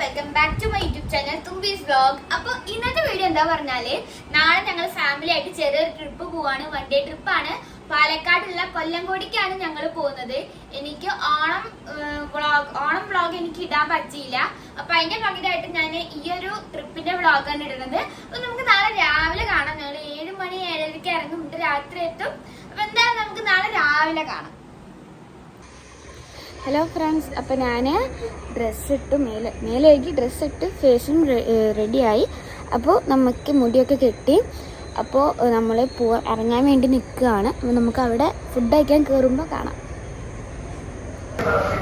Welcome back to my YouTube channel Thumbees blog അപ്പോൾ ഇന്നത്തെ video എന്താ പറഞ്ഞാൽ നാളെ ഞങ്ങൾ ഫാമിലി ആയിട്ട് ചെറിയൊരു ട്രിപ്പ് പോവാണ് വൺ ഡേ ട്രിപ്പാണ് പാലക്കാടുള്ള കൊല്ലംകോടിക്കാണ് ഞങ്ങൾ പോകുന്നത്. എനിക്ക് ഓണം വ്ളോഗ് ഓണം വ്ളോഗ് എനിക്ക് ഇടാൻ പറ്റിയില്ല. അപ്പൊ അതിന്റെ പകരമായിട്ട് ഞാൻ ഈ ഒരു ട്രിപ്പിന്റെ വ്ളോഗാണ് ഇടുന്നത്. അപ്പൊ നമുക്ക് നാളെ രാവിലെ കാണാം. ഞങ്ങൾ ഏഴ് മണി ഏഴരയ്ക്ക് ഇറങ്ങും രാത്രി എത്തും. അപ്പൊ എന്തായാലും നമുക്ക് നാളെ രാവിലെ കാണാം. ഹലോ ഫ്രണ്ട്സ് അപ്പോൾ ഞാൻ ഡ്രസ്സ് ഇട്ട് മേലെ മേലേക്ക് ഡ്രസ്സ് ഇട്ട് ഫേസും റെഡിയായി അപ്പോൾ നമുക്ക് മുടിയൊക്കെ കെട്ടി അപ്പോൾ നമ്മൾ പോ ഇറങ്ങാൻ വേണ്ടി നിൽക്കുകയാണ്. അപ്പോൾ നമുക്ക് അവിടെ ഫുഡ് കഴിക്കാൻ കയറുമ്പോൾ കാണാം.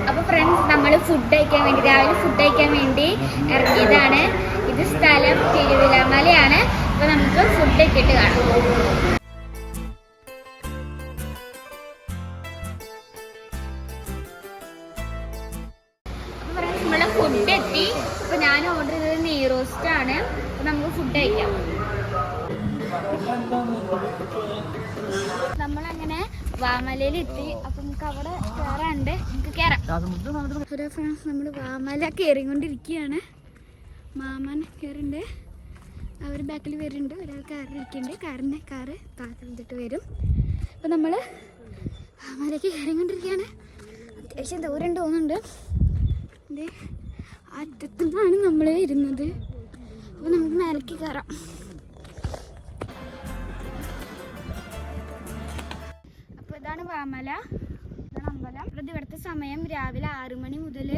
അപ്പോൾ ഫ്രണ്ട്സ് നമ്മൾ ഫുഡ് കഴിക്കാൻ വേണ്ടി രാവിലെ ഫുഡ് കഴിക്കാൻ വേണ്ടി ഇറങ്ങിയതാണ്. ഇത് സ്ഥലം തിരുവിലാമലയാണ്. അപ്പോൾ നമുക്ക് ഫുഡ് ഇട്ടിട്ട് കാണാം. ഫുഡ് എത്തി. അപ്പൊ ഞാൻ ഓർഡർ ചെയ്തത് നെയ്റോസ്റ്റ് ആണ്. അപ്പൊ നമുക്ക് ഫുഡ് കഴിക്കാം. നമ്മളങ്ങനെ വാമലയിൽ എത്തി. അപ്പൊ നമുക്ക് അവിടെ കയറാണ്ട് നമുക്ക് കയറാം ഹലോ ഫ്രണ്ട്സ് നമ്മൾ വാമല കയറിക്കൊണ്ടിരിക്കുകയാണ് മാമൻ കയറുണ്ട് അവർ ബാക്കിൽ വരുന്നുണ്ട്. ഒരാൾ കാറിലിരിക്കുന്നുണ്ട് കാറിന്റെ കാറ് പാത്രത്തിട്ട് വരും. അപ്പോൾ നമ്മൾ വാമലയ്ക്ക് കയറിക്കൊണ്ടിരിക്കുകയാണ് അത്യാവശ്യം ദൂരം തോന്നുന്നുണ്ട്. ഇത് അറ്റത്തുനിന്നാണ് നമ്മൾ ഇരുന്നത് അപ്പോൾ നമുക്ക് മേലേക്ക് കയറാം അപ്പോൾ ഇതാണ് വാമല. ഇതാണ് അമ്പലം. അത് ഇവിടുത്തെ സമയം രാവിലെ ആറു മണി മുതൽ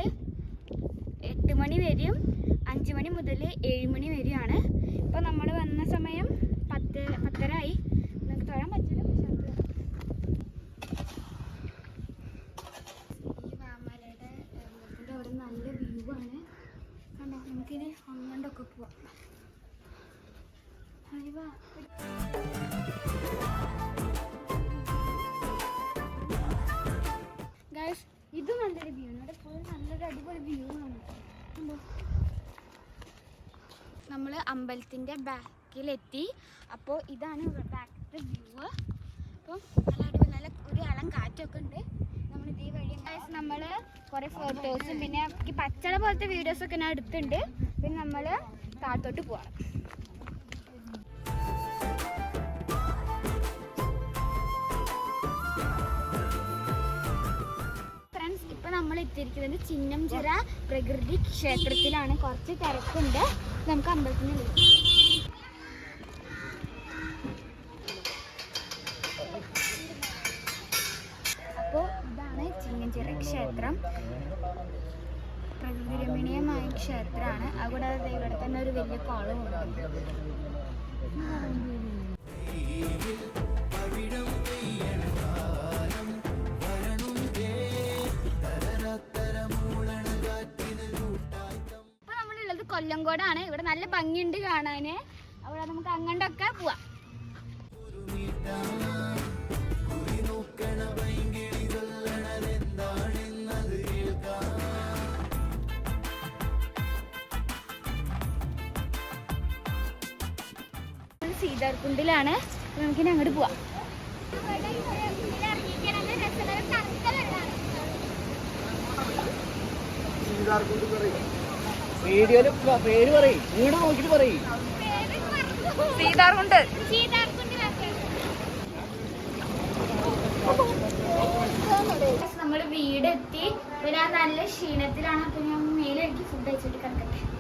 എട്ട് മണി വരെയും അഞ്ച് മണി മുതൽ ഏഴ് മണി വരെയാണ് ഇപ്പോൾ നമ്മൾ വന്ന സമയം പത്ത് പത്തരായി നമുക്ക് തൊഴാൻ പറ്റില്ല നമുക്ക് ഈ വാമലയുടെ അമ്പലത്തിന്റെ അവിടെ നല്ല വ്യൂ ആണ് കണ്ടോ? നമുക്കിനി അങ്ങോട്ടൊക്കെ പോവാം. ഹായ് വാ. ഗൈസ് ഇത് നല്ലൊരു വ്യൂ ആണ്. ഇവിടെ നല്ലൊരു അടിപൊളി വ്യൂ ആണ് നമ്മൾ അമ്പലത്തിന്റെ ബാക്കിലെത്തി. അപ്പോൾ ഇതാണ് ബാക്കിലത്തെ വ്യൂ അപ്പോൾ നല്ല അടിപൊളി നല്ല ഒരു ഇളം കാറ്റൊക്കെ ഉണ്ട് നമ്മൾ ഇതേ വഴി ഗൈസ് നമ്മൾ കുറേ ഫോട്ടോസും പിന്നെ പച്ചള പോലത്തെ വീഡിയോസൊക്കെ ഞാൻ എടുത്തിട്ടുണ്ട്. പിന്നെ നമ്മൾ താഴത്തോട്ട് നമ്മൾ എത്തിയിരിക്കുന്നത് ചിന്നംചിറ പ്രകൃതി ക്ഷേത്രത്തിലാണ്. കുറച്ച് തിരക്കുണ്ട്. നമുക്ക് അമ്പലത്തിന് അപ്പോൾ ഇതാണ് ചിന്നംചിറ ക്ഷേത്രം പ്രകൃതി രമണീയമായ ക്ഷേത്രമാണ്. അതുകൂടാതെ ഇവിടെ തന്നെ ഒരു വലിയ നമ്മളുള്ളത് കൊല്ലംകോടാണ്. ഇവിടെ നല്ല ഭംഗിയുണ്ട് കാണാന്. അവിടെ നമുക്ക് അങ്ങോട്ടൊക്കെ പോവാം. സീതാർകുണ്ടിലാണ്. നമുക്കിനി അങ്ങോട്ട് പോവാം. വീഡിയോയിൽ പ- പേര് പറയും. വീട് നോക്കിട്ട് പറയും. സീതാർകുണ്ട്. നമ്മൾ വീടെത്തി. ഞാൻ നല്ല ക്ഷീണത്തിലാണ്. അപ്പൊ ഞാൻ മേലെ എനിക്ക് ഫുഡ് കഴിച്ചിട്ട് കിടക്കട്ടെ.